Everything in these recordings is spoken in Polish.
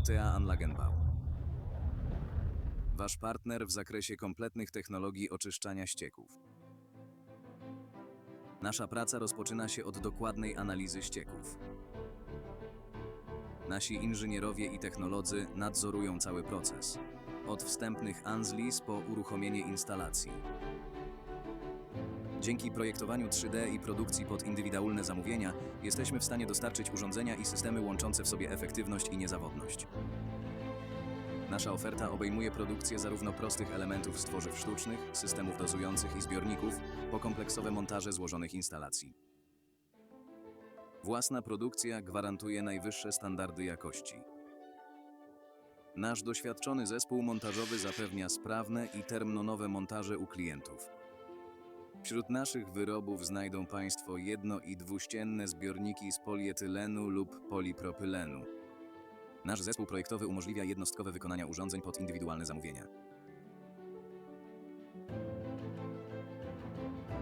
WTA Anlagenbau. Wasz partner w zakresie kompletnych technologii oczyszczania ścieków. Nasza praca rozpoczyna się od dokładnej analizy ścieków. Nasi inżynierowie i technolodzy nadzorują cały proces. Od wstępnych ANSLIS po uruchomienie instalacji. Dzięki projektowaniu 3D i produkcji pod indywidualne zamówienia jesteśmy w stanie dostarczyć urządzenia i systemy łączące w sobie efektywność i niezawodność. Nasza oferta obejmuje produkcję zarówno prostych elementów z tworzyw sztucznych, systemów dozujących i zbiorników, po kompleksowe montaże złożonych instalacji. Własna produkcja gwarantuje najwyższe standardy jakości. Nasz doświadczony zespół montażowy zapewnia sprawne i terminowe montaże u klientów. Wśród naszych wyrobów znajdą Państwo jedno- i dwuścienne zbiorniki z polietylenu lub polipropylenu. Nasz zespół projektowy umożliwia jednostkowe wykonania urządzeń pod indywidualne zamówienia.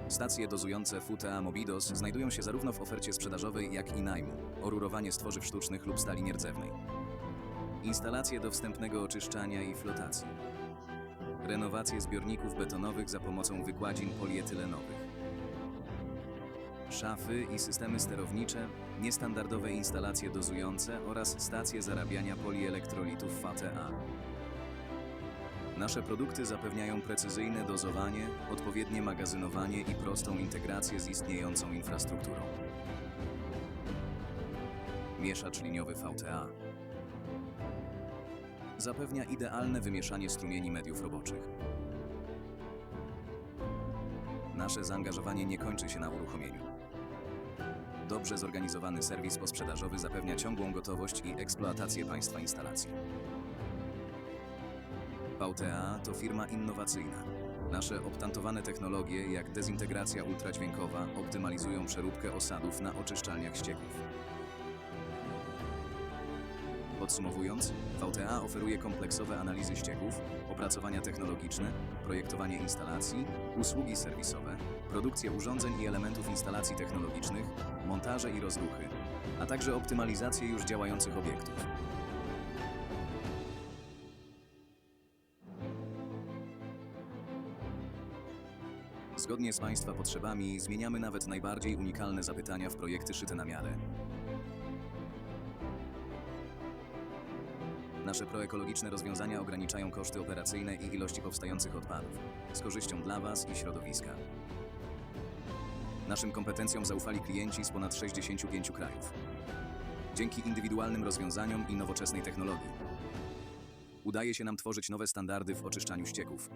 Stacje dozujące FUTA Mobidos znajdują się zarówno w ofercie sprzedażowej, jak i najmu, orurowanie z tworzyw sztucznych lub stali nierdzewnej. Instalacje do wstępnego oczyszczania i flotacji. Renowacje zbiorników betonowych za pomocą wykładzin polietylenowych. Szafy i systemy sterownicze, niestandardowe instalacje dozujące oraz stacje zarabiania polielektrolitów FATEA. Nasze produkty zapewniają precyzyjne dozowanie, odpowiednie magazynowanie i prostą integrację z istniejącą infrastrukturą. Mieszacz liniowy VTA zapewnia idealne wymieszanie strumieni mediów roboczych. Nasze zaangażowanie nie kończy się na uruchomieniu. Dobrze zorganizowany serwis posprzedażowy zapewnia ciągłą gotowość i eksploatację państwa instalacji. VTA to firma innowacyjna. Nasze optantowane technologie, jak dezintegracja ultradźwiękowa, optymalizują przeróbkę osadów na oczyszczalniach ścieków. Podsumowując, VTA oferuje kompleksowe analizy ścieków, opracowania technologiczne, projektowanie instalacji, usługi serwisowe, produkcję urządzeń i elementów instalacji technologicznych, montaże i rozruchy, a także optymalizację już działających obiektów. Zgodnie z Państwa potrzebami zmieniamy nawet najbardziej unikalne zapytania w projekty szyte na miarę. Nasze proekologiczne rozwiązania ograniczają koszty operacyjne i ilości powstających odpadów, z korzyścią dla Was i środowiska. Naszym kompetencjom zaufali klienci z ponad 65 krajów. Dzięki indywidualnym rozwiązaniom i nowoczesnej technologii udaje się nam tworzyć nowe standardy w oczyszczaniu ścieków.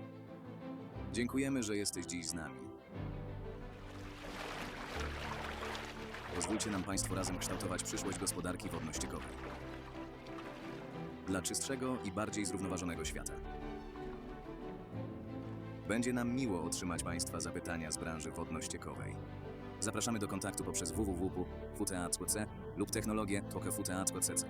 Dziękujemy, że jesteś dziś z nami. Pozwólcie nam Państwo razem kształtować przyszłość gospodarki wodno-ściekowej dla czystszego i bardziej zrównoważonego świata. Będzie nam miło otrzymać Państwa zapytania z branży wodno-ściekowej. Zapraszamy do kontaktu poprzez www.futeacko.c lub technologię tokefuteacko.cc.